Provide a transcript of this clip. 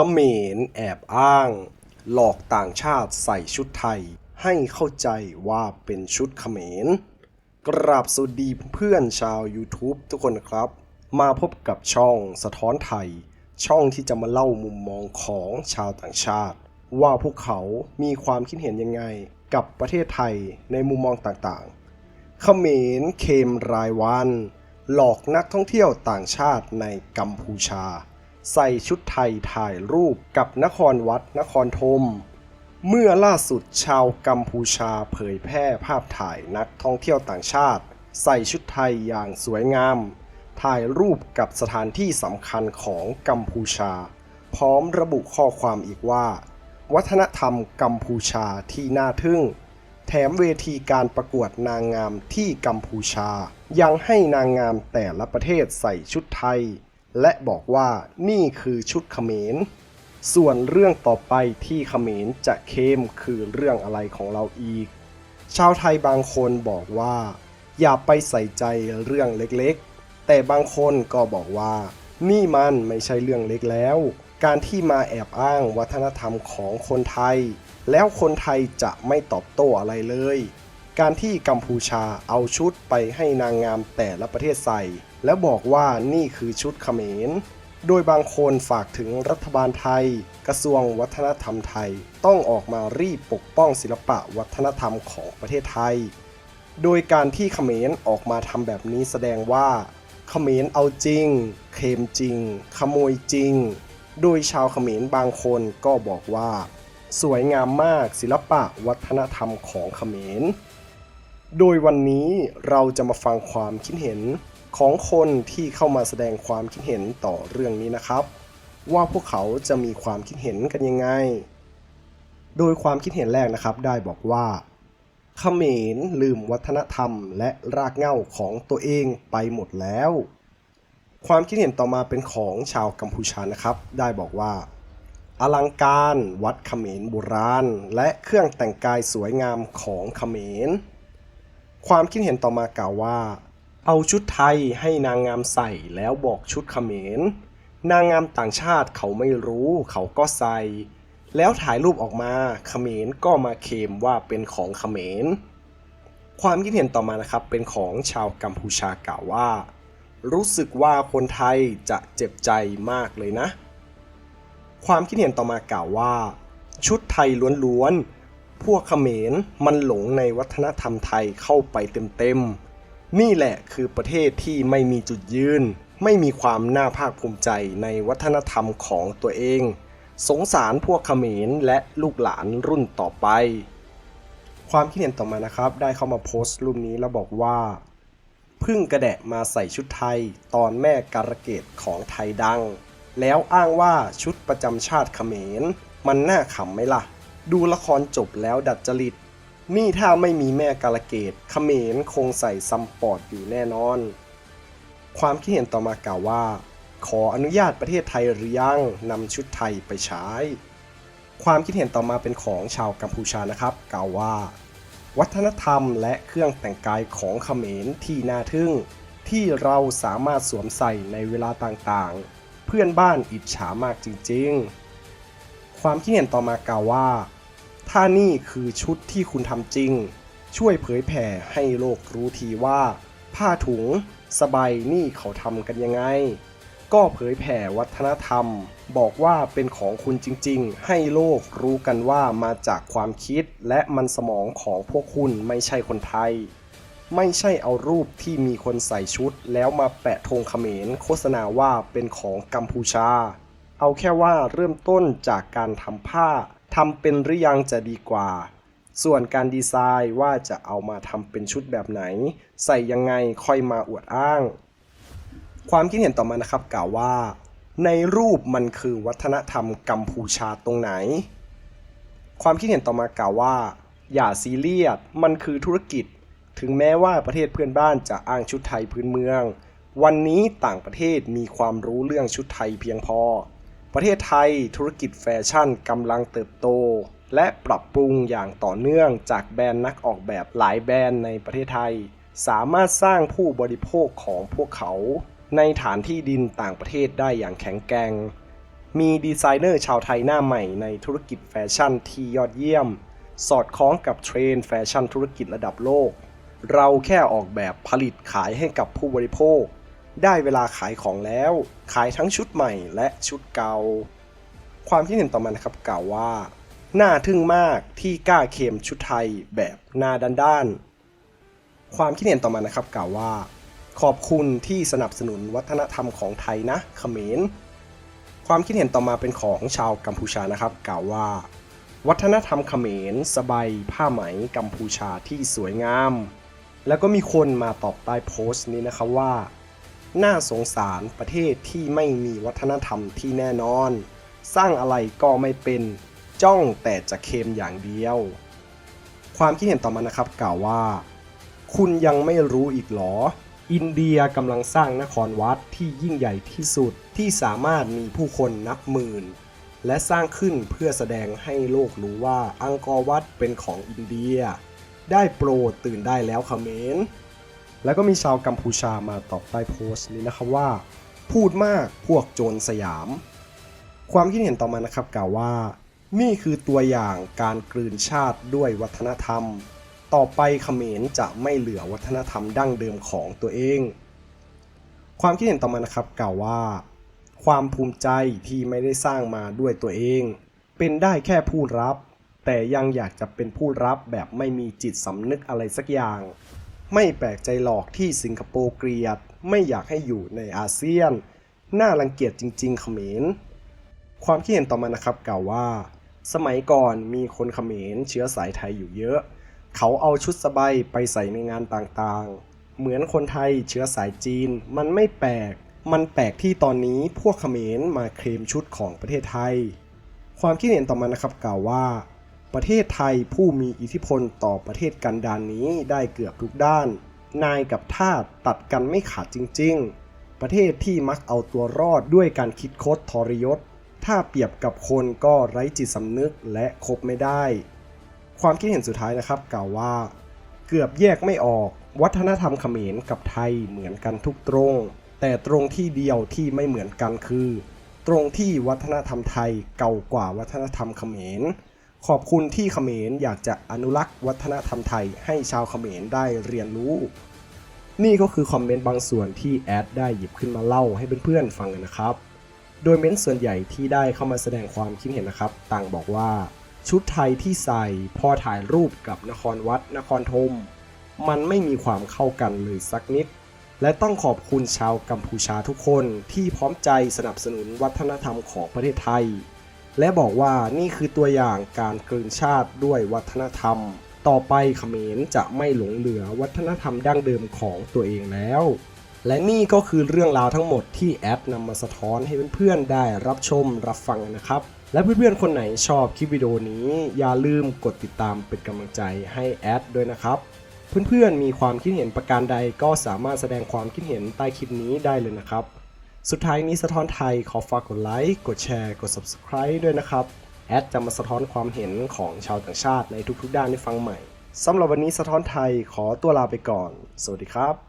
เขมรแอบอ้าง หลอกต่างชาติใส่ชุดไทย ให้เข้าใจว่าเป็นชุดเขมร กราบสวัสดีเพื่อนชาว YouTube ทุกคนครับ มาพบกับช่องสะท้อนไทย ช่องที่จะมาเล่ามุมมองของชาวต่างชาติ ว่าพวกเขามีความคิดเห็นยังไงกับประเทศไทยในมุมมองต่างๆ เขมรเคมรายวัน หลอกนักท่องเที่ยวต่างชาติในกัมพูชา ใส่ชุดไทยถ่ายรูปกับนครวัดนครธม เมื่อล่าสุดชาวกัมพูชาเผยแพร่ภาพถ่ายนักท่องเที่ยวต่างชาติ ใส่ชุดไทยอย่างสวยงาม ถ่ายรูปกับสถานที่สำคัญของกัมพูชา พร้อมระบุข้อความอีกว่า วัฒนธรรมกัมพูชาที่น่าทึ่ง แถมเวทีการประกวดนางงามที่กัมพูชา ยังให้นางงามแต่ละประเทศใส่ชุดไทย และบอกว่านี่คือชุดเขมร ส่วนเรื่องต่อไปที่เขมรจะเข้มคือเรื่องอะไรของเราอีก ชาวไทยบางคนบอกว่า อย่าไปใส่ใจเรื่องเล็กๆ แต่บางคนก็บอกว่า นี่มันไม่ใช่เรื่องเล็กแล้ว การที่มาแอบอ้างวัฒนธรรมของคนไทย แล้วคนไทยจะไม่ตอบโต้อะไรเลย การที่กัมพูชาเอาชุดไปให้นางงามแต่ละประเทศใส่ แล้วบอกว่านี่คือชุดเขมร โดยบางคนฝากถึงรัฐบาลไทย กระทรวงวัฒนธรรมไทย ต้องออกมารีบปกป้องศิลปะวัฒนธรรมของประเทศไทย โดยการที่เขมรออกมาทำแบบนี้แสดงว่าเขมรเอาจริง เคมจริง ขโมยจริง โดยชาวเขมรบางคนก็บอกว่า สวยงามมากศิลปะวัฒนธรรมของเขมร โดยวันนี้เราจะมาฟังความคิดเห็นของคนที่เข้ามาแสดงความคิดเห็นต่อเรื่องนี้นะครับ ว่าพวกเขาจะมีความคิดเห็นกันยังไง โดยความคิดเห็นแรกนะครับ ได้บอกว่าเขมรลืมวัฒนธรรมและรากเหง้าของตัวเองไปหมดแล้ว ความคิดเห็นต่อมาเป็นของชาวกัมพูชานะครับ ได้บอกว่า อลังการวัดเขมรโบราณ และเครื่องแต่งกายสวยงามของเขมร ความคิดเห็นต่อมากล่าวว่า เอาชุดไทยให้นางงามใส่แล้วบอกชุดเขมร นางงามต่างชาติเขาไม่รู้เขาก็ใส่ แล้วถ่ายรูปออกมาเขมรก็มาเคมว่าเป็นของเขมร ความคิดเห็นต่อมานะครับเป็นของชาวกัมพูชากล่าวว่า รู้สึกว่าคนไทยจะเจ็บใจมากเลยนะ ความคิดเห็นต่อมากล่าวว่า ชุดไทยล้วนๆ พวกเขมรมันหลงในวัฒนธรรมไทยเข้าไปเต็มๆ นี่แหละคือประเทศที่ไม่มีจุดยืน ไม่มีความน่าภาคภูมิใจในวัฒนธรรมของตัวเอง สงสารพวกเขมรและลูกหลานรุ่นต่อไป ความคิดเห็นต่อมานะครับ ได้เข้ามาโพสต์รูปนี้แล้วบอกว่า พึ่งกระแดะมาใส่ชุดไทยตอนแม่การะเกดของไทยดัง แล้วอ้างว่าชุดประจำชาติเขมร มันน่าขำไหมล่ะ ดูละครจบแล้วดัดจริต นี่ถ้าไม่มีแม่การะเกดเขมรคงใส่ซัมปอร์ตอยู่แน่นอน ความคิดเห็นต่อมากล่าวว่า ขออนุญาตประเทศไทยหรือยังนำชุดไทยไปใช้ ความคิดเห็นต่อมาเป็นของชาวกัมพูชานะครับ กล่าวว่า วัฒนธรรมและเครื่องแต่งกายของเขมรที่น่าทึ่ง ที่เราสามารถสวมใส่ในเวลาต่างๆ เพื่อนบ้านอิจฉามากจริงๆความคิดเห็นต่อมากล่าวว่า ถ้านี่คือชุดที่คุณทำจริง ช่วยเผยแผ่ให้โลกรู้ทีว่า ผ้าถุง สบายนี่เขาทำกันยังไง ก็เผยแผ่วัฒนธรรม บอกว่าเป็นของคุณจริง ๆ ให้โลกรู้กันว่ามาจากความคิดและมันสมองของพวกคุณไม่ใช่คนไทย ไม่ใช่เอารูปที่มีคนใส่ชุด แล้วมาแปะธงเขมร โฆษณาว่าเป็นของกัมพูชา เอาแค่ว่าเริ่มต้นจากการทำผ้า ทำเป็นหรือยังจะดีกว่า ส่วนการดีไซน์ว่าจะเอามาทำเป็นชุดแบบไหน ใส่ยังไงค่อยมาอวดอ้าง ความคิดเห็นต่อมานะครับกล่าวว่า ในรูปมันคือวัฒนธรรมกัมพูชาตรงไหน ความคิดเห็นต่อมากล่าวว่า อย่าซีเรียสมันคือธุรกิจ ถึงแม้ว่าประเทศเพื่อนบ้านจะอ้างชุดไทยพื้นเมือง วันนี้ต่างประเทศมีความรู้เรื่องชุดไทยเพียงพอ ประเทศไทยธุรกิจแฟชั่นกำลังเติบโต และปรับปรุงอย่างต่อเนื่องจากแบรนด์นักออกแบบหลายแบรนด์ในประเทศไทย สามารถสร้างผู้บริโภคของพวกเขา ในฐานที่ดินต่างประเทศได้อย่างแข็งแกร่ง มีดีไซเนอร์ชาวไทยหน้าใหม่ในธุรกิจแฟชั่นที่ยอดเยี่ยม สอดคล้องกับเทรนด์แฟชั่นธุรกิจระดับโลก เราแค่ออกแบบผลิตขายให้กับผู้บริโภค ได้เวลาขายของแล้ว ขายทั้งชุดใหม่และชุดเก่า ความคิดเห็นต่อมานะครับกล่าวว่า น่าทึ่งมากที่กล้าเคมชุดไทยแบบหน้าด้านๆ ความคิดเห็นต่อมานะครับกล่าวว่า ขอบคุณที่สนับสนุนวัฒนธรรมของไทยนะเขมร ความคิดเห็นต่อมาเป็นของชาวกัมพูชานะครับกล่าวว่า วัฒนธรรมเขมรสบายผ้าไหมกัมพูชาที่สวยงาม แล้วก็มีคนมาตอบใต้โพสต์นี้นะครับว่า น่าสงสารประเทศที่ไม่มีวัฒนธรรมที่แน่นอน สร้างอะไรก็ไม่เป็นจ้องแต่จะเค็มอย่างเดียว ความคิดเห็นต่อมานะครับกล่าวว่า คุณยังไม่รู้อีกหรอ อินเดียกำลังสร้างนครวัดที่ยิ่งใหญ่ที่สุดที่สามารถมีผู้คนนับหมื่น และสร้างขึ้นเพื่อแสดงให้โลกรู้ว่าอังกอร์วัดเป็นของอินเดีย ได้โปรดตื่นได้แล้วคเมร แล้วก็มีชาวกัมพูชามาตอบใต้โพสต์นี้นะครับว่า พูดมากพวกโจรสยาม ความคิดเห็นต่อมานะครับกล่าวว่า นี่คือตัวอย่างการกลืนชาติด้วยวัฒนธรรม ต่อไปเขมรจะไม่เหลือวัฒนธรรมดั้งเดิมของตัวเอง ความคิดเห็นต่อมานะครับกล่าวว่า ความภูมิใจที่ไม่ได้สร้างมาด้วยตัวเอง เป็นได้แค่ผู้รับ แต่ยังอยากจะเป็นผู้รับแบบไม่มีจิตสำนึกอะไรสักอย่าง ไม่แปลกใจหรอกที่สิงคโปร์เกลียด ไม่อยากให้อยู่ในอาเซียน น่ารังเกียจจริง ๆ เขมร ความคิดเห็นต่อมานะครับกล่าวว่า สมัยก่อนมีคนเขมรเชื้อสายไทยอยู่เยอะ เขาเอาชุดสบายไปใส่ในงานต่างๆ เหมือนคนไทยเชื้อสายจีน มันไม่แปลก มันแปลกที่ตอนนี้พวกเขมรมาเคลมชุดของประเทศไทย ความคิดเห็นต่อมานะครับกล่าวว่า ประเทศไทยผู้มีอิทธิพลต่อประเทศกันดานนี้ได้เกือบทุกด้าน นายกับทาสตัดกันไม่ขาดจริง ๆ ประเทศที่มักเอาตัวรอดด้วยการคิดคดทรยศ ถ้าเปรียบกับคนก็ไร้จิตสำนึกและคบไม่ได้ ความคิดเห็นสุดท้ายนะครับกล่าวว่า เกือบแยกไม่ออก วัฒนธรรมเขมรกับไทยเหมือนกันทุกตรง แต่ตรงที่เดียวที่ไม่เหมือนกันคือ ตรงที่วัฒนธรรมไทยเก่ากว่าวัฒนธรรมเขมร ขอบคุณที่เขมรอยากจะอนุรักษ์วัฒนธรรมไทยให้ชาวเขมรได้เรียนรู้ นี่ก็คือคอมเมนต์บางส่วนที่แอดได้หยิบขึ้นมาเล่าให้เพื่อนๆฟังกันนะครับ โดยเม้นต์ส่วนใหญ่ที่ได้เข้ามาแสดงความคิดเห็นนะครับ ต่างบอกว่าชุดไทยที่ใส่พอถ่ายรูปกับนครวัดนครธมมันไม่มีความเข้ากันเลยสักนิด และต้องขอบคุณชาวกัมพูชาทุกคนที่พร้อมใจสนับสนุนวัฒนธรรมของประเทศไทย และบอกว่านี่คือตัวอย่างการกลืนชาติด้วยวัฒนธรรม ต่อไปเขมรจะไม่หลงเหลือวัฒนธรรมดั้งเดิมของตัวเองแล้ว และนี่ก็คือเรื่องราวทั้งหมดที่แอดนำมาสะท้อนให้เพื่อนๆได้รับชมรับฟังนะครับ และเพื่อนๆคนไหนชอบคลิปวิดีโอนี้ อย่าลืมกดติดตามเป็นกำลังใจให้แอดด้วยนะครับเพื่อนๆ มีความคิดเห็นประการใดก็สามารถแสดงความคิดเห็นใต้คลิปนี้ได้เลยนะครับ สุดท้ายนี้สะท้อนไทยขอฝากกดไลค์ กดแชร์ กด Subscribe ด้วยนะครับ แอดจะมาสะท้อนความเห็นของชาวต่างชาติในทุกๆด้านให้ฟังใหม่ สำหรับวันนี้สะท้อนไทยขอตัวลาไปก่อน สวัสดีครับ